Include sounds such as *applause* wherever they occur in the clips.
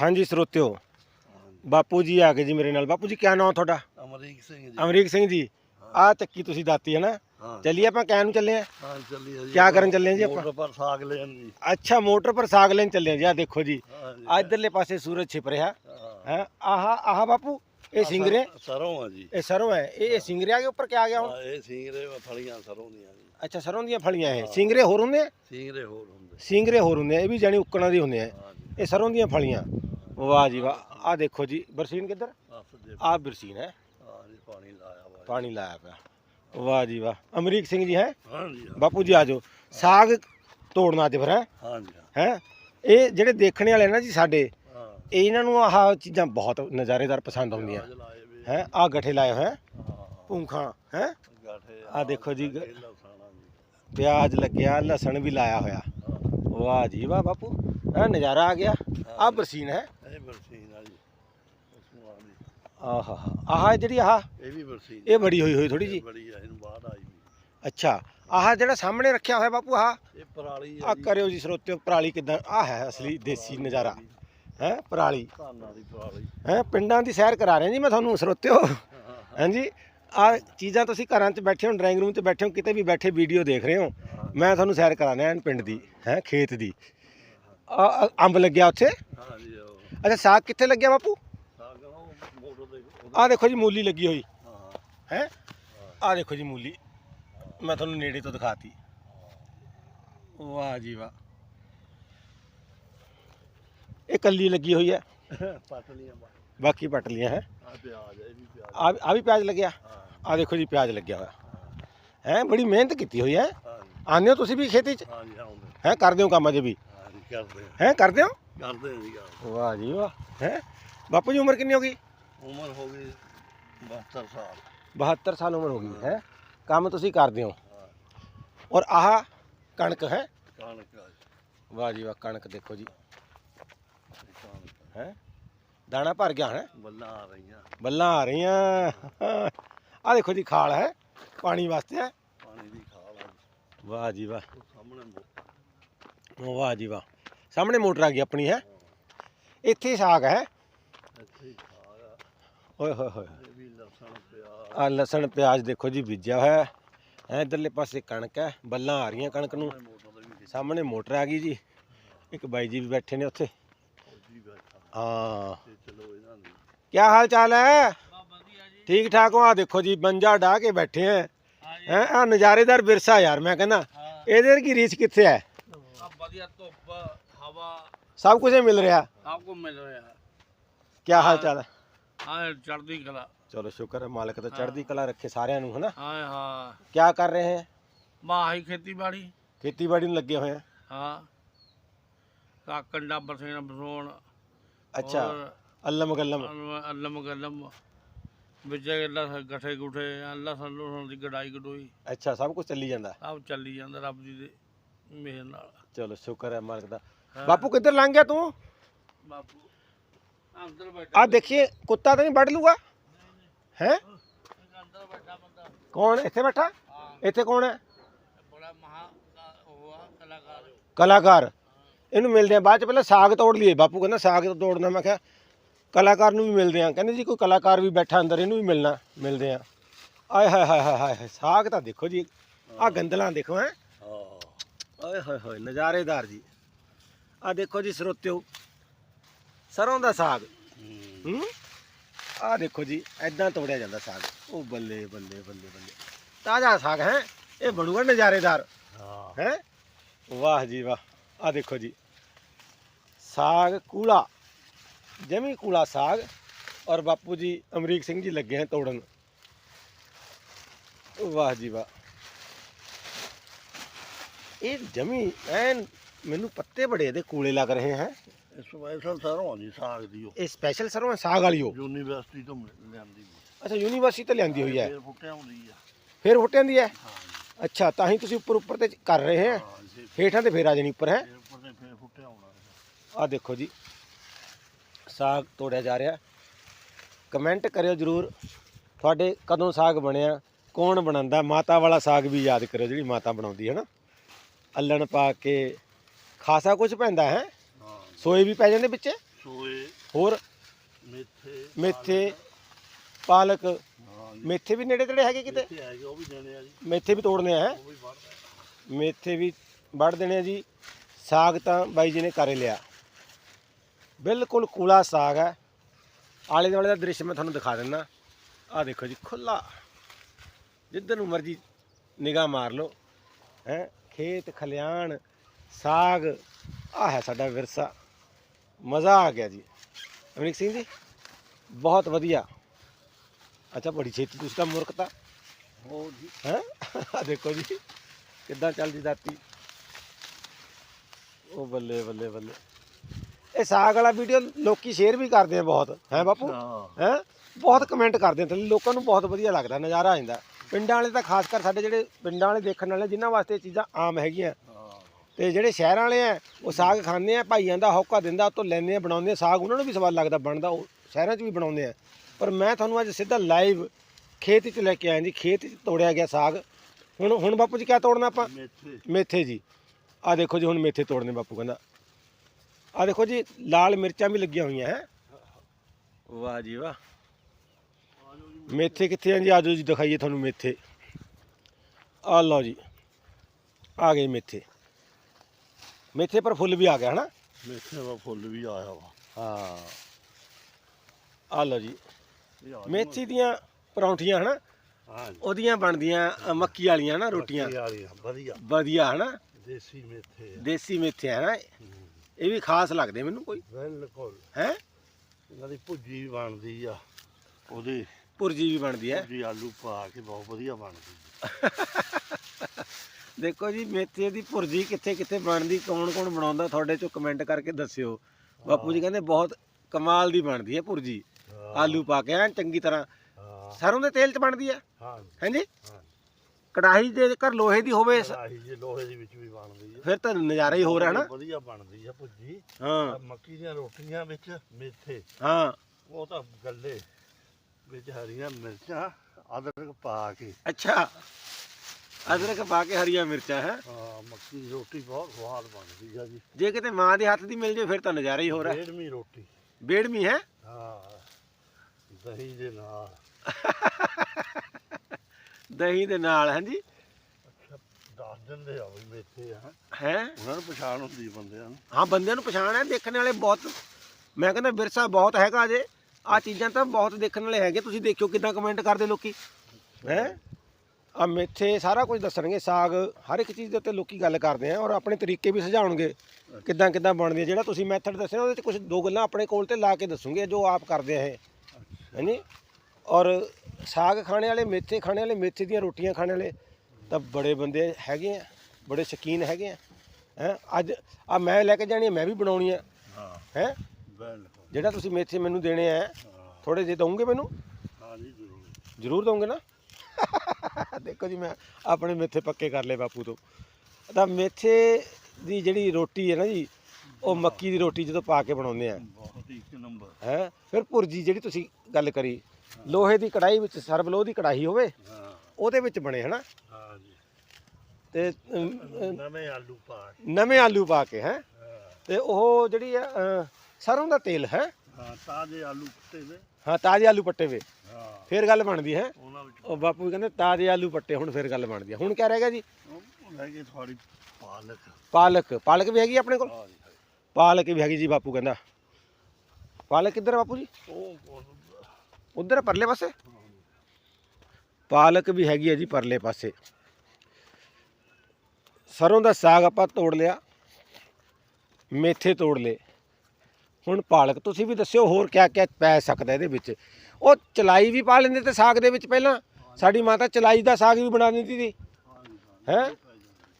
ਹਾਂਜੀ ਸਰੋਤਿਓ ਬਾਪੂ ਜੀ ਆ ਗਏ ਜੀ ਮੇਰੇ ਨਾਲ। ਬਾਪੂ ਜੀ ਕਿਆ ਨਾਮ ਤੁਹਾਡਾ? ਅਮਰੀਕ ਸਿੰਘ ਜੀ। ਅਮਰੀਕ ਸਿੰਘ ਜੀ। ਆਹ ਚੱਕੀ ਤੁਸੀਂ ਦਾਤੀ ਹੈ ਨਾ? ਹਾਂ। ਚੱਲੀਏ ਆਪਾਂ ਕਹਿਣ ਨੂੰ ਚੱਲੇ ਆ? ਹਾਂ ਚੱਲੀ ਜੀ। ਕਿਆ ਕਰਨ ਚੱਲੇ ਜੀ ਆਪਾਂ? ਮੋਟਰ ਪਰ ਸਾਗ ਲੈਣ ਜੀ। ਅੱਛਾ ਮੋਟਰ ਪਰ ਸਾਗ ਲੈਣ ਚੱਲੇ ਆ ਜੀ। ਆ ਦੇਖੋ ਜੀ। ਹਾਂ ਜੀ। ਆ ਇਧਰਲੇ ਪਾਸੇ ਸੂਰਜ ਛਿਪ ਰਿਹਾ। ਹਾਂ। ਹੈ? ਆਹ ਆਹ ਬਾਪੂ ਇਹ ਸਿੰਗਰੇ? ਸਰ- ਆ ਜੀ। ਇਹ ਸਰੋਂ ਹੈ। ਇਹ ਇਹ ਸਿੰਗਰਿਆਂ ਦੇ ਉੱਪਰ ਕਿਆ ਗਿਆ ਹੁਣ? ਹਾਂ, ਇਹ ਸਿੰਗਰੇ ਫਲੀਆਂ ਸਰੋਂ ਦੀਆਂ ਜੀ। ਅੱਛਾ ਸਰੋਂ ਦੀਆਂ ਫਲੀਆਂ ਇਹ। ਸਿੰਗਰੇ ਹੋਰ ਹੁੰਦੇ ਆ? ਸਿੰਗਰੇ ਹੋਰ ਹੁੰਦੇ। ਸਿੰਗਰੇ ਹੋਰ ਹੁੰਦੇ ਆ। ਇਹ ਵੀ ਜਾਨੀ ਉੱਕਣਾ ਦੇ ਹੁੰਦੇ ਆ। ਹਾਂ ਜੀ। ਇਹ ਸਰੋਂ ਦੀਆਂ ਫਲੀਆਂ। ਵਾਹ ਜੀ ਵਾਹ। ਆ ਦੇਖੋ ਜੀ ਬਰਸੀਨ ਕਿੱਧਰ? ਬਸ ਦੇ ਆ ਬਰਸੀਨ ਹੈ। ਜੀ ਪਾਣੀ ਲਾਇਆ ਵਾ ਪਾਣੀ ਲਾਇਆ ਪਿਆ। ਵਾਹ ਜੀ ਵਾਹ। ਅਮਰੀਕ ਸਿੰਘ ਜੀ ਹੈ? ਹਾਂ ਜੀ ਹਾਂ। ਬਾਪੂ ਜੀ ਆਜੋ ਸਾਗ ਤੋੜਨਾ ਅੱਜ ਫਿਰ ਹੈ? ਹਾਂ ਇਹ ਜਿਹੜੇ ਦੇਖਣੇ ਵਾਲੇ ਨਾ ਜੀ ਸਾਡੇ ਇਹ ਇਹਨਾਂ ਨੂੰ ਆਹ ਚੀਜ਼ਾਂ ਬਹੁਤ ਨਜ਼ਾਰੇਦਾਰ ਪਸੰਦ ਆਉਂਦੀਆਂ। ਹੈ? ਆ ਗੱਠੇ ਲਾਏ ਹੋਏ ਭੂੰਖਾਂ ਹੈ। ਆਹ ਦੇਖੋ ਜੀ, ਪਿਆਜ਼ ਲੱਗਿਆ ਲਸਣ ਵੀ ਲਾਇਆ ਹੋਇਆ। ਵਾਹ ਜੀ ਵਾਹ ਬਾਪੂ। ਇਹ ਨਜ਼ਾਰਾ ਆ ਗਿਆ। ਆ ਬਰਸੀਨ ਹੈ। ਇਹ ਬਰਸੀਨ ਆ ਜੀ ਉਸ ਨੂੰ ਆ ਜੀ ਆਹਾ ਆਹ ਜਿਹੜੀ ਆਹ ਇਹ ਵੀ ਬਰਸੀਨ ਇਹ ਬੜੀ ਹੋਈ ਹੋਈ ਥੋੜੀ ਜੀ। ਬੜੀ ਆ ਇਹਨੂੰ ਬਾਹਰ ਆਈ ਵੀ ਅੱਛਾ ਆਹ ਜਿਹੜਾ ਸਾਹਮਣੇ ਰੱਖਿਆ ਹੋਇਆ ਬਾਪੂ ਆਹ ਇਹ ਪਰਾਲੀ ਆ ਕਰਿਓ ਜੀ ਸਰੋਤਿਓ ਪਰਾਲੀ ਕਿਦਾਂ ਆ ਹੈ ਅਸਲੀ ਦੇਸੀ ਨਜ਼ਾਰਾ। ਹੈ ਪਰਾਲੀ। ਧਾਨਾਂ ਦੀ ਪਰਾਲੀ। ਹੈ ਪਿੰਡਾਂ ਦੀ ਸੈਰ ਕਰਾ ਰਿਹਾ ਜੀ ਮੈਂ ਤੁਹਾਨੂੰ ਸਰੋਤਿਓ। ਹਾਂਜੀ ਆ ਚੀਜ਼ਾਂ ਤੁਸੀਂ ਘਰਾਂ 'ਚ ਬੈਠੇ ਹੋ ਡਰਾਇੰਗ ਰੂਮ 'ਚ ਬੈਠੇ ਹੋ ਕਿਤੇ ਵੀ ਬੈਠੇ ਵੀਡੀਓ ਦੇਖ ਰਹੇ ਹੋ ਮੈਂ ਤੁਹਾਨੂੰ ਸੈਰ ਕਰਾਣਾ ਐਨ ਪਿੰਡ ਦੀ ਹੈ ਖੇਤ ਦੀ। ਆ ਆ, ਅੰਬ ਲੱਗਿਆ ਉੱਥੇ? ਅੱਛਾ ਸਾਗ ਕਿੱਥੇ ਲੱਗਿਆ ਬਾਪੂ? ਆ ਦੇਖੋ। ਜੀ ਮੂਲੀ ਲੱਗੀ ਹੋਈ। ਹਾਂ। ਆ ਦੇਖੋ ਜੀ ਮੂਲੀ। ਮੈਂ ਤੁਹਾਨੂੰ ਨੇੜੇ ਤੋਂ ਦਿਖਾਤੀ। ਵਾਹ ਜੀ ਵਾਹ। ਇਹ ਕੱਲੀ ਲੱਗੀ ਹੋਈ ਹੈ। ਪਤਲੀਆਂ ਬਾ ਬਾਕੀ ਪੱਟ ਲੀਆਂ ਹੈ? ਆ ਆ ਵੀ ਪਿਆਜ਼। ਲੱਗਿਆ? ਆ ਦੇਖੋ ਜੀ ਪਿਆਜ਼ ਲੱਗਿਆ ਹੋਇਆ। ਹੈ ਬੜੀ ਮਿਹਨਤ ਕੀਤੀ ਹੋਈ ਹੈ। ਆਉਂਦੇ ਹੋ ਤੁਸੀਂ ਵੀ ਖੇਤੀ 'ਚ? ਹਾਂ ਕਰਦੇ ਹੋ ਕੰਮ ਅਜੇ ਵੀ? ਹਾਂ ਕਰਦੇ। ਹੈ? ਕਰਦੇ ਕੰਮ। ਵਾਹ ਜੀ ਵਾਹ। ਹੈ? ਬਾਪੂ ਜੀ ਉਮਰ ਕਿੰਨੀ ਹੋ ਗਈ? ਉਮਰ ਹੋ ਗਈ 72 ਸਾਲ। 72 ਸਾਲ ਉਮਰ ਹੋ ਗਈ ਹੈ? ਕੰਮ ਤੁਸੀਂ ਕਰਦੇ ਹੋ? ਔਰ ਆਹ ਕਣਕ ਹੈ? ਕਣਕ ਵਾਹ ਜੀ ਵਾਹ ਕਣਕ ਦੇਖੋ ਜੀ। ਹੈ? ਦਾਣਾ ਭਰ ਗਿਆ ਹੈ? ਬੱਲਾਂ ਆ ਰਹੀਆਂ। ਬੱਲਾਂ ਆ ਰਹੀਆਂ। ਆ ਦੇਖੋ ਜੀ ਖਾਲ ਹੈ ਪਾਣੀ ਵਾਸਤੇ ਹੈ? ਪਾਣੀ ਦੀ ਖਾਲ ਆ ਜੀ। ਵਾਹ ਜੀ ਵਾਹ। ਸਾਹਮਣੇ ਵਾਹ ਜੀ ਵਾਹ। ਸਾਹਮਣੇ ਮੋਟਰ ਆ ਗਈ ਆਪਣੀ ਹੈ? ਇੱਥੇ ਹੀ ਸਾਗ ਹੈ। ਆ ਲਸਣ ਪਿਆਜ਼ ਦੇਖੋ ਜੀ ਬੀਜਿਆ ਹੋਇਆ ਹੈ। ਇਧਰਲੇ ਪਾਸੇ ਕਣਕ ਹੈ ਬੱਲਾਂ ਆ ਰਹੀਆਂ ਕਣਕ ਨੂੰ। ਸਾਹਮਣੇ ਮੋਟਰ ਆ ਗਈ ਜੀ। ਇੱਕ ਬਾਈ ਜੀ ਵੀ ਬੈਠੇ ਨੇ ਉੱਥੇ। ਹਾਂ। ਕੀ ਹਾਲ ਚਾਲ ਹੈ? ਠੀਕ ਠਾਕ ਹੋ? ਆ ਦੇਖੋ ਜੀ ਬੰਜਾ ਢਾ ਕੇ ਬੈਠੇ ਹੈ। ਹੈ ਆ ਨਜ਼ਾਰੇਦਾਰ ਵਿਰਸਾ ਯਾਰ ਮੈਂ ਕਹਿੰਦਾ। ਇਹਦੇ ਕੀ ਰੀਸ ਕਿੱਥੇ ਹੈ? ਵਧੀਆ ਧੁੱਪ। हवा ਸਭ ਕੁਝ ਮਿਲ ਰਿਹਾ आपको मिल रहा है ਕੀ ਹਾਲ ਚਾਲ ਹੈ हाँ चढ़ती कला ਚਲੋ ਸ਼ੁਕਰ ਹੈ ਮਾਲਕ ਦਾ ਚੜ੍ਹਦੀ ਕਲਾ ਰੱਖੇ ਸਾਰਿਆਂ ਨੂੰ ਹਨਾ हाँ हाँ ਕੀ ਕਰ ਰਹੇ ਹੈ माही खेती बाड़ी ਖੇਤੀਬਾੜੀ ਨੂੰ ਲੱਗੇ ਹੋਏ ਆ हाँ काकंडा बरसेना बरसोन ਅੱਛਾ ਅੱਲਮ ਗੱਲਮ अल्लम गलम विजय गठे गुठे अल्लाह सल्लू ਦੀ ਗੜਾਈ ਗਡੋਈ ਅੱਛਾ ਸਭ ਕੁਝ ਚੱਲੀ ਜਾਂਦਾ ਸਭ ਚੱਲੀ ਜਾਂਦਾ ਰੱਬ ਜੀ ਦੇ ਮਿਹਰ ਨਾਲ ਚਲੋ ਸ਼ੁਕਰ ਹੈ ਮਾਲਕ ਦਾ ਹਾਂ। ਬਾਪੂ ਕਿੱਧਰ ਲੰਘ ਗਿਆ ਤੂੰ? ਬਾਪੂ ਅੰਦਰ ਬੈਠਾ ਆ ਦੇਖੀਏ ਕੁੱਤਾ ਤਾਂ ਨਹੀਂ ਵੱਢ ਲੂਗਾ? ਹੈ? ਅੰਦਰ ਬੈਠਾ ਬੰਦਾ। ਕੌਣ ਇੱਥੇ ਬੈਠਾ? ਇੱਥੇ ਕੌਣ ਹੈ? ਬੜਾ ਮਹਾ ਹੋਆ ਕਲਾਕਾਰ। ਕਲਾਕਾਰ। ਇਹਨੂੰ ਮਿਲਦੇ ਆ ਬਾਅਦ ਚ ਪਹਿਲਾਂ ਸਾਗ ਤੋੜ ਲਈਏ। ਬਾਪੂ ਕਹਿੰਦਾ ਸਾਗ ਤਾਂ ਤੋੜਨਾ ਮੈਂ ਕਿਹਾ ਕਲਾਕਾਰ ਨੂੰ ਵੀ ਮਿਲਦੇ ਆ ਕਹਿੰਦੇ ਜੀ ਕੋਈ ਕਲਾਕਾਰ ਵੀ ਬੈਠਾ ਅੰਦਰ ਇਹਨੂੰ ਵੀ ਮਿਲਣਾ ਮਿਲਦੇ ਆ ਆਏ ਹਾਏ ਹਾਏ ਹਾਏ ਹਾਏ ਸਾਗ ਤਾਂ ਦੇਖੋ ਜੀ ਆ ਗੰਦਲਾਂ ਦੇਖੋ ਹੈ। ਓਏ ਹੋਏ ਹੋਏ ਨਜ਼ਾਰੇਦਾਰ ਜੀ। ਆ ਦੇਖੋ ਜੀ ਸਰੋਤਿਓ ਸਰੋਂ ਦਾ ਸਾਗ। ਹੂੰ। ਆ ਦੇਖੋ ਜੀ ਐਦਾਂ ਤੋੜਿਆ ਜਾਂਦਾ ਸਾਗ। ਉਹ ਬੱਲੇ ਬੱਲੇ ਬੱਲੇ ਬੱਲੇ। ਤਾਜ਼ਾ ਸਾਗ ਹੈ ਇਹ ਬਣੂਗਾ ਨਜ਼ਾਰੇਦਾਰ। ਹੈ। ਵਾਹ ਜੀ ਵਾਹ। ਆ ਦੇਖੋ ਜੀ ਸਾਗ ਕੂਲਾ ਜਮੀ ਕੂਲਾ ਸਾਗ। ਔਰ ਬਾਪੂ ਜੀ ਅਮਰੀਕ ਸਿੰਘ ਜੀ ਲੱਗੇ ਹਨ ਤੋੜਨ। ਵਾਹ ਜੀ ਵਾਹ। ਇਹ ਜਮੀ ਐਨ ਮੈਨੂੰ ਪੱਤੇ ਬੜੇ ਇਹਦੇ ਕੂਲੇ ਲੱਗ ਰਹੇ ਹੈ। ਇਸ ਸਪੈਸ਼ਲ ਸਰੋਂ ਜੀ ਸਾਗ ਦੀ ਉਹ। ਇਹ ਸਪੈਸ਼ਲ ਸਰੋਂ ਹੈ, ਸਾਗ ਵਾਲੀ ਉਹ। ਯੂਨੀਵਰਸਿਟੀ ਤੋਂ ਲਿਆਂਦੀ ਅੱਛਾ ਯੂਨੀਵਰਸਿਟੀ ਤੋਂ ਲਿਆਂਦੀ ਹੋਈ ਹੈ। ਫੇਰ ਫੁੱਟਿਆ ਹੁੰਦੀ ਆ ਫਿਰ ਹੁੱਟਿਆਂ ਦੀ ਹੈ? ਅੱਛਾ ਤਾਂ ਹੀ ਤੁਸੀਂ ਉੱਪਰ ਉੱਪਰ ਤੇ ਕਰ ਰਹੇ ਹੈ। ਹੇਠਾਂ ਤੇ ਫੇਰ ਆ ਜਾਣੀ ਉੱਪਰ ਹੈ? ਉੱਪਰ ਤੇ ਫੇਰ ਫੁੱਟਿਆ ਹੋਣਾ ਆ ਦੇਖੋ ਜੀ। ਸਾਗ ਤੋੜਿਆ ਜਾ ਰਿਹਾ। ਕਮੈਂਟ ਕਰਿਓ ਜਰੂਰ ਤੁਹਾਡੇ ਕਦੋਂ ਸਾਗ ਬਣਿਆ ਕੌਣ ਬਣਾਉਂਦਾ? ਮਾਤਾ ਵਾਲਾ ਸਾਗ ਵੀ ਯਾਦ ਕਰਿਓ ਜਿਹੜੀ ਮਾਤਾ ਬਣਾਉਂਦੀ ਹੈ ਨਾ। ਅੱਲਣ ਪਾ ਕੇ ਖਾਸਾ ਕੁਝ ਪੈਂਦਾ ਹੈ। ਹਾਂ। ਸੋਏ ਵੀ ਪੈ ਜਾਂਦੇ ਵਿੱਚ? ਸੋਏ ਹੋਰ? ਮੇਥੇ ਮੇਥੇ ਪਾਲਕ। ਹਾਂ ਜੀ। ਮੇਥੇ ਵੀ ਨੇੜੇ ਤੇੜੇ ਹੈਗੇ ਕਿਤੇ? ਮੇਥੇ ਹੈਗੇ ਉਹ ਵੀ ਦੇਣੇ ਆ ਜੀ। ਮੇਥੇ ਵੀ ਤੋੜਨੇ ਆ ਹੈਂ? ਉਹ ਵੀ ਵੜਦਾ ਮੇਥੇ ਵੀ ਵੱਢ ਦੇਣੇ ਆ ਜੀ। ਸਾਗ ਤਾਂ ਬਾਈ ਜੀ ਨੇ ਕਰ ਲਿਆ। ਬਿਲਕੁਲ ਕੂਲਾ ਸਾਗ ਹੈ। ਆਲੇ ਦੁਆਲੇ ਦਾ ਦ੍ਰਿਸ਼ ਮੈਂ ਤੁਹਾਨੂੰ ਦਿਖਾ ਦਿੰਦਾ। ਆਹ ਦੇਖੋ ਜੀ ਖੁੱਲਾ ਜਿੱਧਰ ਨੂੰ ਮਰਜ਼ੀ ਨਿਗਾਹ ਮਾਰ ਲਓ ਹੈ? ਖੇਤ ਖਲਿਆਣ ਸਾਗ ਆਹ ਹੈ ਸਾਡਾ ਵਿਰਸਾ। ਮਜ਼ਾ ਆ ਗਿਆ ਜੀ। ਅਮਰੀਕ ਸਿੰਘ ਜੀ ਬਹੁਤ ਵਧੀਆ। ਅੱਛਾ ਬੜੀ ਛੇਤੀ ਤੁਸੀਂ ਤਾਂ ਮੁਰਕਤਾ ਉਹ ਜੀ। ਹੈ? ਆ ਦੇਖੋ ਜੀ ਕਿੱਦਾਂ ਚੱਲਦੀ ਦਾਤੀ ਉਹ ਬੱਲੇ ਬੱਲੇ ਬੱਲੇ। ਇਹ ਸਾਗ ਵਾਲਾ ਵੀਡੀਓ ਲੋਕੀ ਸ਼ੇਅਰ ਵੀ ਕਰਦੇ ਆ ਬਹੁਤ। ਹੈ ਬਾਪੂ? ਹਾਂ? ਹੈ ਬਹੁਤ ਕਮੈਂਟ ਕਰਦੇ ਆ। ਥੱਲੇ ਲੋਕਾਂ ਨੂੰ ਬਹੁਤ ਵਧੀਆ ਲੱਗਦਾ ਨਜ਼ਾਰਾ ਆ ਜਾਂਦਾ। ਪਿੰਡਾਂ ਵਾਲੇ ਤਾਂ ਖਾਸ ਕਰ ਸਾਡੇ ਜਿਹੜੇ ਪਿੰਡਾਂ ਵਾਲੇ ਦੇਖਣ ਵਾਲੇ ਜਿਨ੍ਹਾਂ ਵਾਸਤੇ ਇਹ ਚੀਜ਼ਾਂ ਆਮ ਹੈਗੀਆਂ ਹਾਂ ਤੇ ਜਿਹੜੇ ਸ਼ਹਿਰਾਂ ਵਾਲੇ ਆ ਉਹ ਸਾਗ ਖਾਂਦੇ ਆ ਭਾਈਆਂ ਦਾ ਹੌਕਾ ਦਿੰਦਾ ਉਤੋਂ ਲੈਂਦੇ ਆ ਬਣਾਉਂਦੇ ਆ ਸਾਗ ਉਹਨਾਂ ਨੂੰ ਵੀ ਸਵਾਦ ਲੱਗਦਾ ਬਣਦਾ ਉਹ ਸ਼ਹਿਰਾਂ 'ਚ ਵੀ ਬਣਾਉਂਦੇ ਆ। ਪਰ ਮੈਂ ਤੁਹਾਨੂੰ ਅੱਜ ਸਿੱਧਾ ਲਾਈਵ ਖੇਤ 'ਚ ਲੈ ਕੇ ਆਇਆ ਜੀ ਖੇਤ 'ਚ ਤੋੜਿਆ ਗਿਆ ਸਾਗ। ਹੁਣ ਹੁਣ ਬਾਪੂ ਜੀ ਕਿਆ ਤੋੜਨਾ ਆਪਾਂ? ਮੇਥੇ। ਮੇਥੇ ਜੀ। ਆ ਦੇਖੋ ਜੀ ਹੁਣ ਮੇਥੇ ਤੋੜਨੇ ਬਾਪੂ ਕਹਿੰਦਾ। ਆ ਦੇਖੋ ਜੀ ਲਾਲ ਮਿਰਚਾਂ ਵੀ ਲੱਗੀਆਂ ਹੋਈਆਂ ਹੈ? ਵਾਹ ਜੀ ਵਾਹ। ਮੇਥੇ ਕਿੱਥੇ ਆ ਜੀ? ਆਜੋ ਜੀ ਦਿਖਾਈਏ ਤੁਹਾਨੂੰ ਮੇਥੇ। ਆ ਲਓ ਜੀ ਆ ਗਏ ਮੇਥੇ। ਮੇਥੇ ਪਰ ਫੁੱਲ ਵੀ ਆ ਗਿਆ ਹਨਾ? ਮੇਥੇ ਦਾ ਫੁੱਲ ਵੀ ਆਇਆ ਵਾ। ਹਾਂ। ਆ ਲਓ ਜੀ। ਇਹ ਆ ਮੇਥੀ ਦੀਆਂ ਪਰੌਂਠੀਆਂ ਹਨਾ? ਹਾਂ ਉਹਦੀਆਂ ਬਣਦੀਆਂ ਅ, ਮੱਕੀ ਵਾਲੀਆਂ ਨਾ ਰੋਟੀਆਂ? ਵਾਲੀਆਂ, ਵਧੀਆ। ਵਧੀਆ ਹਨਾ? ਦੇਸੀ ਮੇਥੇ ਆ। ਦੇਸੀ ਮੇਥੇ ਹੈ। ਨਾ ਇਹ ਵੀ ਖਾਸ ਲੱਗਦੇ ਮੈਨੂੰ ਕੋਈ। ਬਿਲਕੁਲ। ਹੈ? ਇਹਨਾਂ ਦੀ ਭੁੱਜੀ ਵੀ ਬਣਦੀ ਆ। ਉਹਦੇ ਪੁਰਜੀ ਵੀ ਬਣਦੀ ਹੈ ਭੁੱਜੀ ਆਲੂ ਪਾ ਕੇ ਬਹੁਤ ਵਧੀਆ ਬਣਦੀ *laughs* ਦੇਖੋ ਜੀ ਮੇਥੇ ਦੀ ਪੁਰਜੀ ਕਿੱਥੇ ਕਿੱਥੇ ਬਣਦੀ ਕੌਣ ਕੌਣ ਬਣਾਉਂਦਾ ਤੁਹਾਡੇ ਚੋਂ ਕਮੈਂਟ ਕਰਕੇ ਦੱਸਿਓ। ਬਾਪੂ ਜੀ ਕਹਿੰਦੇ ਬਹੁਤ ਕਮਾਲ ਦੀ ਬਣਦੀ ਹੈ ਪੁਰਜੀ ਹਾਂ, ਆਲੂ ਪਾ ਕੇ ਐਨ ਚੰਗੀ ਤਰ੍ਹਾਂ। ਹਾਂ। ਸਰੋਂ ਦੇ ਤੇਲ 'ਚ ਬਣਦੀ ਹੈ? ਹਾਂ ਹਾਂਜੀ? ਹਾਂ ਕੜਾਹੀ ਜੇ ਜੇਕਰ ਲੋਹੇ ਦੀ ਹੋਵੇ। ਕੜਾਹੀ ਜੇ ਲੋਹੇ ਦੇ ਵਿੱਚ ਵੀ ਬਣਦੀ ਆ ਫਿਰ ਤਾਂ ਨਜ਼ਾਰਾ ਹੀ ਹੋਰ ਹੈ ਨਾ। ਵਧੀਆ ਬਣਦੀ ਆ ਭੁੱਜੀ ਹਾਂ। ਮੱਕੀ ਦੀਆਂ ਰੋਟੀਆਂ ਵਿੱਚ ਮੇਥੇ। ਹਾਂ। ਉਹ ਤਾਂ ਗੱਲੇ ਵਿੱਚ ਹਰੀਆਂ ਮਿਰਚਾਂ ਅਦਰਕ ਪਾ ਕੇ। ਅੱਛਾ। ਅਦਰਕ ਪਾ ਕੇ ਹਰੀਆਂ ਮਿਰਚਾਂ ਹੈ? ਹਾਂ ਮੱਕੀ ਦੀ ਰੋਟੀ ਬਹੁਤ ਸਵਾਦ ਬਣਦੀ ਆ ਜੀ। ਜੇ ਕਿਤੇ ਮਾਂ ਦੇ ਹੱਥ ਦੀ ਮਿਲ ਜੇ ਫਿਰ ਤਾਂ ਨਜ਼ਾਰਾ ਹੀ ਹੋਰ ਹੈ ਡੇਢਵੀਂ ਰੋਟੀ। ਬੇੜਮੀ ਹੈ? ਹਾਂ ਦਹੀਂ ਦੇ ਨਾਲ। *laughs* ਦਹੀਂ ਦੇ ਨਾਲ ਹਾਂਜੀ ਅੱਛਾ ਦੱਸ ਦਿੰਦੇ ਆ ਵੀ ਮੇਥੇ ਆ ਹੈ? ਉਹਨਾਂ ਨੂੰ ਪਛਾਣ ਹੁੰਦੀ ਬੰਦਿਆਂ ਨੂੰ। ਹਾਂ ਬੰਦਿਆਂ ਨੂੰ ਪਛਾਣ ਹੈ ਦੇਖਣ ਵਾਲੇ ਬਹੁਤ। ਮੈਂ ਕਹਿੰਦਾ ਵਿਰਸਾ ਬਹੁਤ ਹੈਗਾ ਜੇ। ਆ ਚੀਜ਼ਾਂ ਤਾਂ ਬਹੁਤ ਦੇਖਣ ਵਾਲੇ ਹੈਗੇ ਤੁਸੀਂ ਦੇਖਿਓ ਕਿਦਾਂ ਕਮੈਂਟ ਕਰਦੇ ਲੋਕੀ। ਹੈ? ਆ ਮੇਥੇ ਸਾਰਾ ਕੁਝ ਦੱਸਣਗੇ ਸਾਗ ਹਰ ਇੱਕ ਚੀਜ਼ ਦੇ ਉੱਤੇ ਲੋਕੀ ਗੱਲ ਕਰਦੇ ਆ ਔਰ ਆਪਣੇ ਤਰੀਕੇ ਵੀ ਸੁਝਾਉਣਗੇ ਕਿਦਾਂ ਕਿਦਾਂ ਬਣਦੀ ਹੈ ਜਿਹੜਾ ਤੁਸੀਂ ਮੈਥਡ ਦੱਸਿਆ ਉਹਦੇ ਚ ਕੁਝ ਦੋ ਗੱਲਾਂ ਆਪਣੇ ਕੋਲ ਤੇ ਲਾ ਕੇ ਦੱਸੂਗੇ ਜੋ ਆਪ ਕਰਦੇ ਆ ਇਹ। ਹੈਨੀ? ਔਰ ਸਾਗ ਖਾਣੇ ਵਾਲੇ ਮੇਥੇ ਖਾਣੇ ਵਾਲੇ ਮੇਥੇ ਦੀਆਂ ਰੋਟੀਆਂ ਖਾਣੇ ਵਾਲੇ ਤਾਂ ਬੜੇ ਬੰਦੇ ਹੈਗੇ ਆ ਬੜੇ ਸ਼ੌਕੀਨ ਹੈਗੇ ਆ। ਹੈ? ਅੱਜ ਆ ਮੈਂ ਲੈ ਕੇ ਜਾਣੀ ਆ ਮੈਂ ਵੀ ਬਣਾਉਣੀ ਆ। ਹਾਂ। ਹੈ? ਬਿਲਕੁਲ। ਜਿਹੜਾ ਤੁਸੀਂ ਮੇਥੇ ਮੈਨੂੰ ਦੇਣੇ ਆ ਥੋੜੇ ਜਿਹੇ ਦਵੋਗੇ ਮੈਨੂੰ? ਹਾਂ ਜੀ ਜ਼ਰੂਰ। ਜ਼ਰੂਰ ਦਵੋਗੇ ਨਾ? ਦੇਖੋ ਜੀ ਮੈਂ ਆਪਣੇ ਮੇਥੇ ਪੱਕੇ ਕਰ ਲਏ ਬਾਪੂ ਤੋਂ। ਤਾਂ ਮੇਥੇ ਦੀ ਜਿਹੜੀ ਰੋਟੀ ਹੈ ਨਾ ਜੀ ਉਹ ਮੱਕੀ ਦੀ ਰੋਟੀ ਜਦੋਂ ਪਾ ਕੇ ਬਣਾਉਂਦੇ ਆ। ਬਹੁਤ ਹੀ ਇੱਕ ਨੰਬਰ। ਹੈ? ਫਿਰ ਭੁਰਜੀ ਜਿਹੜੀ ਤੁਸੀਂ ਗੱਲ ਕਰੀ ਲੋਹੇ ਦੀ ਕੜਾਈ ਵਿੱਚ ਸਰਬ ਲੋਹ ਦੀ ਕੜਾਈ ਹੋਵੇ ਉਹਦੇ ਵਿੱਚ ਬਣੇ ਹਨਾ? ਹਾਂ ਜੀ। ਤੇ ਅਮ, ਨਵੇਂ ਆਲੂ ਪਾ ਕੇ। ਨਵੇਂ ਆਲੂ ਪਾ ਕੇ ਹੈ? ਤੇ ਉਹ ਜਿਹੜੀ ਆ ਅ, ਸਰੋਂ ਦਾ ਤੇਲ ਹੈ? ਹਾਂ ਤਾਜ਼ੇ ਆਲੂ ਕੁੱਟੇ ਵੇ ਹਾਂ ਤਾਜ਼ੇ ਆਲੂ ਪੱਟੇ ਵੇ। ਹਾਂ। ਫਿਰ ਗੱਲ ਬਣਦੀ ਹੈ? ਉਹਨਾਂ ਵਿੱਚ। ਉਹ ਬਾਪੂ ਕਹਿੰਦੇ ਤਾਜ਼ੇ ਆਲੂ ਪੱਟੇ ਹੁਣ ਫਿਰ ਗੱਲ ਬਣਦੀ ਹੈ ਹੁਣ ਕਿਆ ਰਹਿ ਗਿਆ ਜੀ? ਉਹ ਲੈ ਕੇ ਥੋੜੀ ਪਾਲਕ। ਪਾਲਕ। ਪਾਲਕ ਵੀ ਹੈਗੀ ਆਪਣੇ ਕੋਲ? ਹਾਂ ਜੀ ਪਾਲਕ ਵੀ ਹੈਗੀ ਜੀ ਬਾਪੂ ਕਹਿੰਦਾ। ਪਾਲਕ ਕਿੱਧਰ ਆ ਬਾਪੂ ਜੀ? ਉਹ ਉਹ- ਉਧਰ ਪਰਲੇ ਪਾਸੇ? ਪਾਲਕ ਵੀ ਹੈਗੀ ਹੈ ਜੀ ਪਰਲੇ ਪਾਸੇ। ਸਰੋਂ ਦਾ ਸਾਗ ਆਪਾਂ ਤੋੜ ਲਿਆ। ਮੇਥੇ ਤੋੜ ਲਏ। ਹੁਣ ਪਾਲਕ ਤੁਸੀਂ ਵੀ ਦੱਸਿਓ ਹੋਰ ਕਿਆ ਕਿਆ ਪੈ ਸਕਦਾ ਇਹਦੇ ਵਿੱਚ। ਉਹ ਚਲਾਈ ਵੀ ਪਾ ਲੈਂਦੇ ਤੇ ਸਾਗ ਦੇ ਵਿੱਚ ਪਹਿਲਾਂ। ਸਾਡੀ ਮਾਤਾ ਚਲਾਈ ਦਾ ਸਾਗ ਵੀ ਬਣਾ ਦਿੰਦੀ ਸੀ। ਹਾਂ?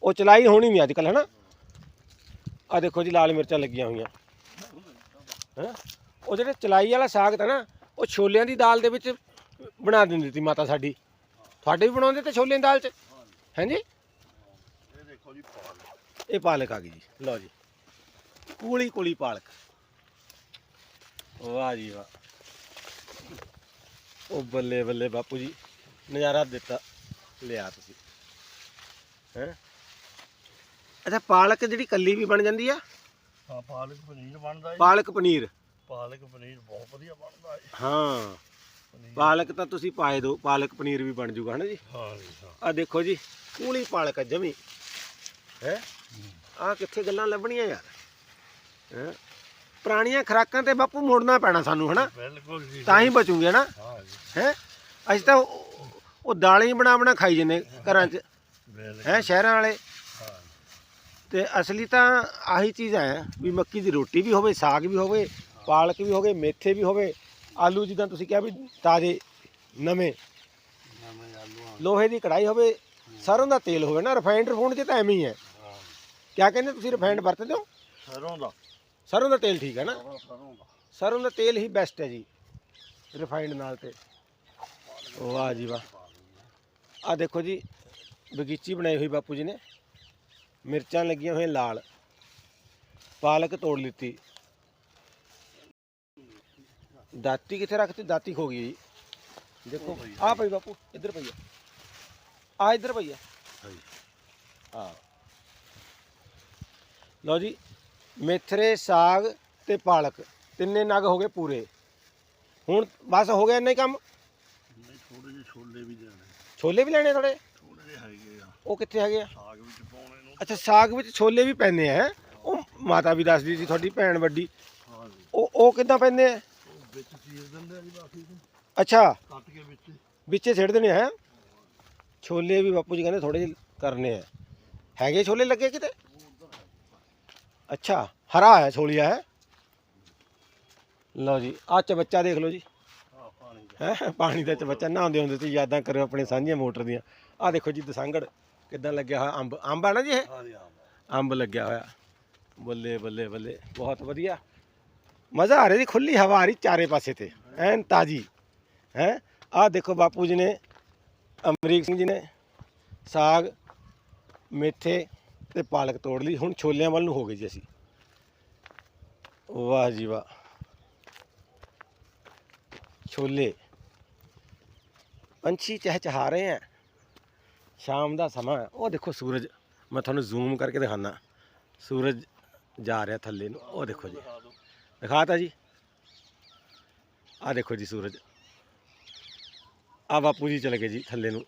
ਉਹ ਚਲਾਈ ਹੋਣੀ ਨਹੀਂ ਅੱਜ ਕੱਲ ਹੈਨਾ? ਆ ਦੇਖੋ ਜੀ ਲਾਲ ਮਿਰਚਾਂ ਲੱਗੀਆਂ ਹੋਈਆਂ। ਹੈ? ਉਹ ਜਿਹੜੇ ਚਲਾਈ ਵਾਲਾ ਸਾਗ ਤਾਂ ਨਾ ਉਹ ਛੋਲਿਆਂ ਦੀ ਦਾਲ ਦੇ ਵਿੱਚ ਬਣਾ ਦਿੰਦੀ ਸੀ ਮਾਤਾ ਸਾਡੀ। ਤੁਹਾਡੇ ਵੀ ਬਣਾਉਂਦੇ ਤੇ ਛੋਲਿਆਂ ਦੀ ਦਾਲ 'ਚ? ਹਾਂਜੀ ਇਹ ਦੇਖੋ ਜੀ ਪਾਲਕ। ਇਹ ਪਾਲਕ ਆ ਗਈ ਜੀ। ਲਓ ਜੀ। ਕੂਲੀ ਕੂਲੀ ਪਾਲਕ। ਵਾਹ ਜੀ ਵਾਹ। ਉਹ ਬੱਲੇ ਬੱਲੇ ਬਾਪੂ ਜੀ ਨਜ਼ਾਰਾ ਦਿੱਤਾ। ਲਿਆ ਤੁਸੀਂ। ਹੈ? ਅੱਛਾ ਪਾਲਕ ਜਿਹੜੀ ਕੱਲੀ ਵੀ ਬਣ ਜਾਂਦੀ ਆ? ਹਾਂ ਪਾਲਕ ਪਨੀਰ ਬਣਦਾ ਜੀ। ਪਾਲਕ ਪਨੀਰ। ਪਾਲਕ ਪਨੀਰ ਬਹੁਤ ਵਧੀਆ ਬਣਦਾ ਹੈ ਹਾਂ। ਪਨੀਰ। ਪਾਲਕ ਤਾਂ ਤੁਸੀਂ ਪਾਏ ਦਿਓ ਪਾਲਕ ਪਨੀਰ ਵੀ ਬਣ ਜੂਗਾ ਹਨਾ ਜੀ? ਹਾਂ ਜੀ ਹਾਂ। ਆ ਦੇਖੋ ਜੀ ਕੂਲੀ ਪਾਲਕ ਆ ਜਮੀ। ਹੈ? ਆ ਕਿੱਥੇ ਗੱਲਾਂ ਲੱਭਣੀਆਂ ਯਾਰ। ਹੈ? ਪੁਰਾਣੀਆਂ ਖਰਾਕਾਂ ਤੇ ਬਾਪੂ ਮੁੜਨਾ ਪੈਣਾ ਸਾਨੂੰ ਹਨਾ? ਬਿਲਕੁਲ ਜੀ ਤਾਂ ਹੀ ਬਚੂਗੇ ਨਾ ਹਾਂ ਅਸੀਂ ਤਾਂ ਉਹ ਉਹ ਦਾਲਾਂ ਹੀ ਬਣਾ ਬਣਾ ਖਾਈ ਜੰਨੇ ਘਰਾਂ 'ਚ ਹੈ ਸ਼ਹਿਰਾਂ ਵਾਲੇ। ਤੇ ਅਸਲੀ ਤਾਂ ਆਹੀ ਚੀਜ਼ ਹੈ ਵੀ ਮੱਕੀ ਦੀ ਰੋਟੀ ਵੀ ਹੋਵੇ ਸਾਗ ਵੀ ਹੋਵੇ ਪਾਲਕ ਵੀ ਹੋਵੇ ਮੇਥੇ ਵੀ ਹੋਵੇ ਆਲੂ ਜਿੱਦਾਂ ਤੁਸੀਂ ਕਿਹਾ ਵੀ ਤਾਜ਼ੇ ਨਵੇਂ। ਲੋਹੇ ਦੀ ਕੜਾਈ ਹੋਵੇ ਸਰੋਂ ਦਾ ਤੇਲ ਹੋਵੇ ਨਾ ਰਿਫਾਈਨਡ ਰਿਫੂਨਡ ਚ ਤਾਂ ਐਵੇਂ ਹੀ ਹੈ। ਹਾਂ। ਕਿਆ ਕਹਿੰਦੇ ਤੁਸੀਂ ਰਿਫਾਈਨਡ ਵਰਤਦੇ ਹੋ? ਸਰੋਂ ਦਾ। ਸਰੋਂ ਦਾ ਤੇਲ ਠੀਕ ਹੈ ਨਾ? ਸਰੋਂ ਦਾ। ਤੇਲ ਹੀ ਬੈਸਟ ਹੈ ਜੀ ਰਿਫਾਈਨਡ ਨਾਲ ਤੇ। ਵਾਹ ਜੀ ਵਾਹ। ਆ ਦੇਖੋ ਜੀ ਬਗੀਚੀ ਬਣਾਈ ਹੋਈ ਬਾਪੂ ਜੀ ਨੇ। ਮਿਰਚਾਂ ਲੱਗੀਆਂ ਹੋਈਆਂ ਲਾਲ। ਪਾਲਕ ਤੋੜ ਲਿੱਤੀ। ਦਾਤੀ ਕਿੱਥੇ ਰੱਖਤੀ? ਦਾਤੀ ਖੋ ਗਈ ਜੀ। ਦੇਖੋ ਆ ਪਈ ਬਾਪੂ ਇੱਧਰ ਪਈ ਆ ਆ ਇੱਧਰ ਪਈ ਆ। ਹਾਂ ਲਓ ਜੀ ਮੇਥਰੇ ਸਾਗ ਤੇ ਪਾਲਕ। ਤਿੰਨੇ ਨਗ ਹੋ ਗਏ ਪੂਰੇ। ਹੁਣ ਬਸ ਹੋ ਗਿਆ ਇੰਨਾ ਹੀ ਕੰਮ? ਨਹੀਂ ਥੋੜੇ ਜਿਹੇ ਛੋਲੇ ਵੀ ਦੇਣੇ ਛੋਲੇ ਵੀ ਲੈਣੇ ਥੋੜੇ ਥੋੜੇ ਜਿਹੇ ਹੈਗੇ ਆ। ਉਹ ਕਿੱਥੇ ਹੈਗੇ ਆ? ਸਾਗ ਵਿੱਚ ਪਾਉਣੇ ਨੂੰ। ਅੱਛਾ ਸਾਗ ਵਿੱਚ ਛੋਲੇ ਵੀ ਪੈਂਦੇ ਆ ਹੈਂ? ਉਹ ਮਾਤਾ ਵੀ ਦੱਸਦੀ ਸੀ ਤੁਹਾਡੀ ਭੈਣ ਵੱਡੀ। ਹਾਂ ਜੀ। ਉਹ ਉਹ ਕਿੱਦਾਂ ਪੈਂਦੇ ਆ? ਉਹ ਵਿੱਚ ਚੀਰ ਦਿੰਦੇ ਆ ਜੀ ਬਾਕੀ ਨੂੰ ਅੱਛਾ। ਕੱਟ ਕੇ ਵਿੱਚ। ਵਿੱਚੇ ਛੱਡ ਦੇਣੇ ਹੈ? ਛੋਲੇ ਵੀ ਬਾਪੂ ਜੀ ਕਹਿੰਦੇ ਥੋੜੇ ਜਿਹੇ ਕਰਨੇ ਆ। ਹੈਗੇ ਛੋਲੇ ਲੱਗੇ ਕਿਤੇ? ਅੱਛਾ ਹਰਾ ਹੈ ਛੋਲੀਆ ਹੈ। ਲਓ ਜੀ ਆ ਚਬੱਚਾ ਦੇਖ ਲਓ ਜੀ। ਆ ਪਾਣੀ ਦਾ ਹੈ ਪਾਣੀ ਦਾ ਚਬੱਚਾ ਨਹਾਉਂਦੇ ਹੁੰਦੇ ਤੇ ਯਾਦਾਂ ਕਰੋ ਆਪਣੇ ਸਾਂਝੀਆਂ ਮੋਟਰ ਦੀਆਂ। ਆ ਦੇਖੋ ਜੀ ਦਸੰਗੜ ਕਿੱਦਾਂ ਲੱਗਿਆ ਹੋਇਆ ਅੰਬ? ਅੰਬ ਆ ਨਾ ਜੀ ਇਹ? ਅੰਬ। ਲੱਗਿਆ ਹੋਇਆ। ਬੱਲੇ ਬੱਲੇ ਬੱਲੇ ਬਹੁਤ ਵਧੀਆ। ਮਜ਼ਾ ਆ ਰਿਹਾ ਜੀ ਖੁੱਲੀ ਹਵਾ ਆ ਰਹੀ ਚਾਰੇ ਪਾਸੇ ਤੇ। ਐਨ ਤਾਜੀ। ਹੈ ਆਹ ਦੇਖੋ ਬਾਪੂ ਜੀ ਨੇ ਅਮਰੀਕ ਸਿੰਘ ਜੀ ਨੇ ਸਾਗ ਮੇਥੇ ਤੇ ਪਾਲਕ ਤੋੜ ਲਈ, ਹੁਣ ਛੋਲਿਆਂ ਵੱਲ ਨੂੰ ਹੋ ਗਏ ਜੀ ਅਸੀਂ। ਵਾਹ ਜੀ ਵਾਹ। ਛੋਲੇ। ਪੰਛੀ ਚਹਿਚਹਾ ਰਹੇ ਹੈ ਸ਼ਾਮ ਦਾ ਸਮਾਂ ਉਹ ਦੇਖੋ ਸੂਰਜ, ਮੈਂ ਤੁਹਾਨੂੰ ਜ਼ੂਮ ਕਰਕੇ ਦਿਖਾਣਾ ਸੂਰਜ ਜਾ ਰਿਹਾ ਥੱਲੇ ਨੂੰ। ਉਹ ਦੇਖੋ ਜੀ। ਦਿਖਾਤਾ ਜੀ। ਆ ਦੇਖੋ ਜੀ ਸੂਰਜ। ਆ ਬਾਪੂ ਜੀ ਚਲੇ ਗਏ ਜੀ ਥੱਲੇ ਨੂੰ।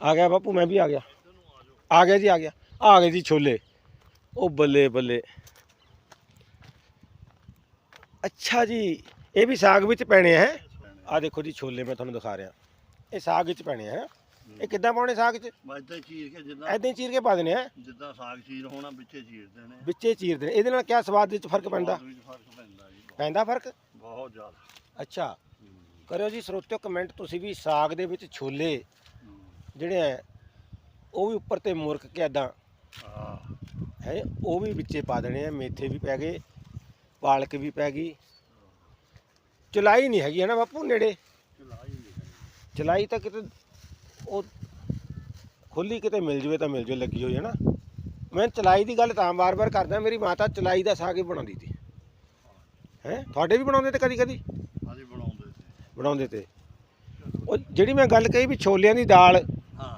ਆ ਗਿਆ ਬਾਪੂ ਮੈਂ ਵੀ ਆ ਗਿਆ। ਆ ਗਿਆ ਜੀ ਆ ਗਿਆ। ਆ ਗਏ ਜੀ ਛੋਲੇ। ਉਹ ਬੱਲੇ ਬੱਲੇ। ਅੱਛਾ ਜੀ ਇਹ ਵੀ ਸਾਗ ਵਿੱਚ ਪੈਣੇ ਹੈ? ਆ ਦੇਖੋ ਜੀ ਛੋਲੇ ਮੈਂ ਤੁਹਾਨੂੰ ਦਿਖਾ ਰਿਹਾ। ਇਹ ਸਾਗ ਵਿੱਚ ਪੈਣੇ ਹੈ? ਇਹ ਕਿੱਦਾਂ ਪਾਉਣੇ ਸਾਗ 'ਚ? ਤਾਂ ਚੀਰ ਕੇ ਜਿੱਦਾਂ ਐਦਾਂ ਹੀ ਚੀਰ ਕੇ ਪਾ ਦੇਣੇ ਆ ਜਿੱਦਾਂ ਸਾਗ ਚੀਰ ਹੋਣਾ ਵਿੱਚੇ ਚੀਰ ਦੇਣੇ। ਵਿੱਚੇ ਚੀਰ ਦੇਣੇ। ਇਹਦੇ ਨਾਲ ਕਿਆ ਸਵਾਦ ਵਿੱਚ ਫ਼ਰਕ ਪੈਂਦਾ? ਸਵਾਦ ਵਿੱਚ ਫ਼ਰਕ ਪੈਂਦਾ ਜੀ ਬਹੁਤ- ਪੈਂਦਾ ਫ਼ਰਕ? ਬਹੁਤ ਜ਼ਿਆਦਾ। ਅੱਛਾ। ਕਰਿਓ ਜੀ ਸਰੋਤਿਓ ਕਮੈਂਟ। ਤੁਸੀਂ ਵੀ ਸਾਗ ਦੇ ਵਿੱਚ ਛੋਲੇ। ਜਿਹੜੇ ਆ ਉਹ ਵੀ ਉੱਪਰ ਤੇ ਮੁਰਕ ਕੇ ਐਦਾਂ ਹਾਂ। ਹੈ ਉਹ ਵੀ ਵਿੱਚੇ ਪਾ ਦੇਣੇ ਆ ਮੇਥੇ ਵੀ ਪੈ ਗਏ ਪਾਲਕ ਵੀ ਪੈ ਗਈ। ਚਲਾਈ ਨਹੀਂ ਹੈਗੀ ਹੈ ਨਾ ਬਾਪੂ ਨੇੜੇ? ਚਲਾਈ ਨਹੀਂ ਚਲਾਈ ਤਾਂ ਕਿਤੇ ਉਹ ਖੁੱਲੀ ਕਿਤੇ ਮਿਲ ਜਵੇ ਤਾਂ ਮਿਲ ਜਵੇ ਲੱਗੀ ਹੋਈ ਹੈ ਨਾ ਮੈਂ ਚਲਾਈ ਦੀ ਗੱਲ ਤਾਂ ਵਾਰ-ਵਾਰ ਕਰਦਾ ਮੇਰੀ ਮਾਤਾ ਚਲਾਈ ਦਾ ਸਾਗ ਹੀ ਬਣਾਉਂਦੀ ਸੀ। ਹੈ ਤੁਹਾਡੇ ਵੀ ਬਣਾਉਂਦੇ ਤੇ ਕਦੀ-ਕਦੀ? ਹਾਂਜੀ ਬਣਾਉਂਦੇ ਸੀ। ਬਣਾਉਂਦੇ ਤੇ। ਉਹ ਜਿਹੜੀ ਮੈਂ ਗੱਲ ਕਹੀ ਵੀ ਛੋਲਿਆਂ ਦੀ ਦਾਲ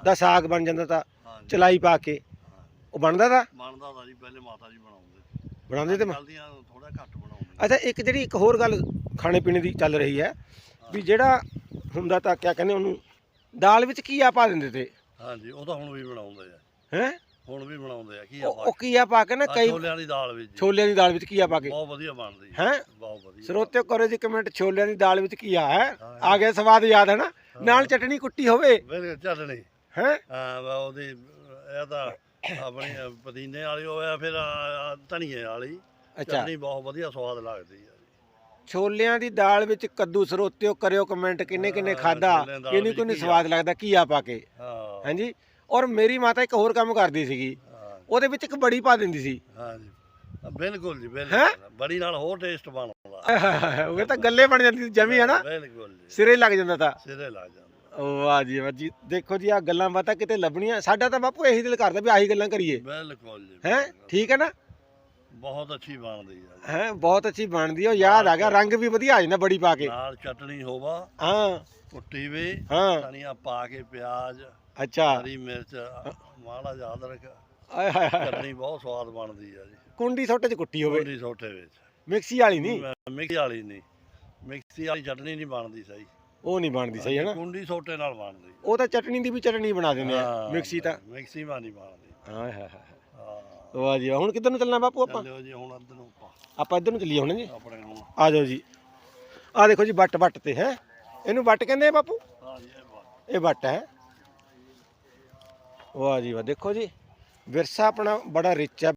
ਦਾ ਸਾਗ ਬਣ ਜਾਂਦਾ ਤਾਂ ਹਾਂਜੀ। ਚਲਾਈ ਪਾ ਕੇ। ਹਾਂ। ਉਹ ਬਣਦਾ ਤਾਂ? ਬਣਦਾ ਤਾਂ ਜੀ ਪਹਿਲੇ ਮਾਤਾ ਜੀ ਬਣਾਉਂਦੇ। ਬਣਾਉਂਦੇ ਤੇ ਜਲਦੀਆਂ ਥੋੜਾ ਘੱਟ ਬਣਾਉਂਦੇ। ਅੱਛਾ ਇੱਕ ਜਿਹੜੀ ਇੱਕ ਹੋਰ ਗੱਲ ਖਾਣੇ ਪੀਣੇ ਦੀ ਚੱਲ ਰਹੀ ਹੈ ਵੀ ਜਿਹੜਾ ਹੁੰਦਾ ਤਾਂ ਕਿਆ ਕਹਿੰਦੇ ਉਹਨੂੰ ਦਾਲ ਵਿੱਚ ਕੀਆ ਪਾ ਦਿੰਦੇ ਤੇ। ਹਾਂਜੀ ਉਹ ਤਾਂ ਹੁਣ ਵੀ ਬਣਾਉਂਦੇ ਆ। ਹੈ? ਹੁਣ ਵੀ ਬਣਾਉਂਦੇ ਆ ਕੀ ਆ ਉਹ ਕੀਆ ਪਾ ਕੇ ਨਾ ਕਈ ਛੋਲਿਆਂ ਦੀ ਦਾਲ ਵਿੱਚ ਜੀ। ਛੋਲਿਆਂ ਦੀ ਦਾਲ ਵਿੱਚ ਕੀਆ ਪਾ ਕੇ। ਬਹੁਤ ਵਧੀਆ ਬਣਦੀ ਹੈ? ਬਹੁਤ ਵਧੀਆ। ਸਰੋਤਿਓ ਕਰੋ ਜੀ ਕਮੈਂਟ ਛੋਲਿਆਂ ਦੀ ਦਾਲ ਵਿੱਚ ਕੀਆ ਹੈ। ਹਾਂ। ਆ ਗਿਆ ਸਵਾਦ ਯਾਦ ਹੈ ਨਾ? ਨਾਲ ਚਟਣੀ ਕੁੱਟੀ ਹੋਵੇ। ਬਿਲਕੁਲ ਚੱਲਣੀ ਹੈ? ਹਾਂ ਵਾ ਉਹਦੀ ਇਹ ਤਾਂ ਆਪਣੀ ਪਦੀਨੇ ਵਾਲੀ ਹੋਇਆ ਫਿਰ ਆਹ ਧਨੀਏ ਵਾਲੀ। ਅੱਛਾ। ਚਟਨੀ ਬਹੁਤ ਵਧੀਆ ਸਵਾਦ ਲੱਗਦੀ ਆ ਛੋਲਿਆਂ ਦੀ ਦਾਲ ਵਿੱਚ ਕੱਦੂ ਸਰੋਤਿਓ ਕਰਿਓ ਕਮੈਂਟ ਕਿੰਨੇ ਕਿੰਨੇ ਖਾਦਾ? ਛੋਲਿਆਂ ਦੀ ਦਾਲ ਵਿੱਚ ਘੀਆ। ਸਵਾਦ ਲੱਗਦਾ ਕੀਆ ਪਾ ਕੇ। ਹਾਂ। ਹਾਂਜੀ? ਔਰ ਮੇਰੀ ਮਾਤਾ ਇੱਕ ਹੋਰ ਕੰਮ ਕਰਦੀ ਸੀਗੀ। ਹਾਂ। ਉਹਦੇ ਵਿੱਚ ਇੱਕ ਬੜੀ ਪਾ ਦਿੰਦੀ ਸੀ। ਹਾਂ ਜੀ। ਬਿਲਕੁਲ ਜੀ? ਬਿਲਕੁਲ। ਬੜੀ ਨਾਲ ਹੋਰ ਟੇਸਟ ਬਣਦਾ। ਉਹ ਤਾਂ ਗੱਲੇ ਬਣ ਜਾਂਦੀ ਸੀ ਜਮੀ ਹੈ ਨਾ? ਬਿਲਕੁਲ ਜੀ। ਸਿਰੇ ਲੱਗ ਜਾਂਦਾ ਤਾਂ। ਸਿਰੇ ਲੱਗ ਜਾਂਦਾ। ਵਾਹ ਜੀ ਵਾਹ ਜੀ। ਦੇਖੋ ਜੀ ਆ ਗੱਲਾਂ ਬਾਤਾਂ ਕਿਤੇ ਲੱਭਣੀਆਂ। ਸਾਡਾ ਤਾਂ ਬਾਪੂ ਇਹੀ ਦਿਲ ਕਰਦਾ ਵੀ ਆਹੀ ਗੱਲਾਂ ਕਰੀਏ। ਬਿਲਕੁਲ ਜੀ ਹੈ। ਠੀਕ ਹੈ ਨਾ? ਬਹੁਤ ਅੱਛੀ ਬਣਦੀ ਆ। ਹੈ? ਬਹੁਤ ਅੱਛੀ ਬਣਦੀ ਆ। ਉਹ ਯਾਦ ਆ ਗਿਆ ਰੰਗ ਵੀ ਵਧੀਆ ਆ ਜਾਂਦਾ ਬੜੀ ਪਾ ਕੇ। ਨਾਲ ਚਟਣੀ ਹੋਵਾ ਹਾਂ। ਕੁੱਟੀ ਵੀ ਹਾਂ। ਧਨੀਆ ਪਾ ਕੇ ਪਿਆਜ਼ ਅੱਛਾ। ਹਰੀ ਮਿਰਚ ਮਾੜਾ ਜਿਹਾ ਅਦਰਕ। ਆਏ ਹਾਏ ਹਾਏ। ਚਟਣੀ ਬਹੁਤ ਸਵਾਦ ਬਣਦੀ ਆ ਜੀ। ਕੁੰਡੀ ਸੋਟੇ ਚ ਕੁੱਟੀ ਹੋਵੇ। ਕੁੰਡੀ ਸੋਟੇ ਵਿੱਚ। ਮਿਕਸੀ ਵਾਲੀ ਨਹੀਂ? ਮਿਕਸੀ ਵਾਲੀ ਨਹੀਂ। ਮਿਕਸੀ ਵਾਲੀ ਚਟਨੀ ਨਹੀਂ ਬਣਦੀ ਸਹੀ। ਉਹ ਨਹੀਂ ਬਣਦੀ ਸਹੀ ਹੈ ਨਾ? ਕੁੰਡੀ ਸੋਟੇ ਨਾਲ ਬਣਦੀ। ਉਹ ਤਾਂ ਚਟਨੀ ਦੀ ਵੀ ਚਟਨੀ ਬਣਾ ਦਿੰਦੇ ਆ ਹਾਂ, ਮਿਕਸੀ ਤਾਂ। ਮਿਕਸੀ ਮਾ ਨਹੀਂ ਬਣਦੀ। ਹਾਏ ਹਾਏ ਹਾਂ। ਵਾਹ ਜੀ ਵਾਹ। ਹੁਣ ਕਿੱਧਰ ਨੂੰ ਚੱਲਣਾ ਬਾਪੂ ਆਪਾਂ? ਚੱਲਿਓ ਜੀ ਹੁਣ ਅੱਧ ਨੂੰ ਆਪਾਂ। ਆਪਾਂ ਇੱਧਰ ਨੂੰ ਚੱਲੀਏ ਹੁਣ ਜੀ। ਆਪਣੇ ਨੂੰ ਆ ਜਾਓ ਜੀ। ਆ ਦੇਖੋ ਜੀ ਬੱਟ ਬੱਟ ਤੇ ਹੈ। ਇਹਨੂੰ ਬੱਟ ਕਹਿੰਦੇ ਆ ਬਾਪੂ? ਹਾਂ ਜੀ ਇਹ ਬਾਤ ਇਹ ਬੱਟ ਹੈ। ਵਾਹ ਜੀ ਵਾਹ ਦੇਖੋ ਜੀ। ਵਿਰਸਾ ਆਪਣਾ ਬੜਾ ਰਿਚ ਹੈ।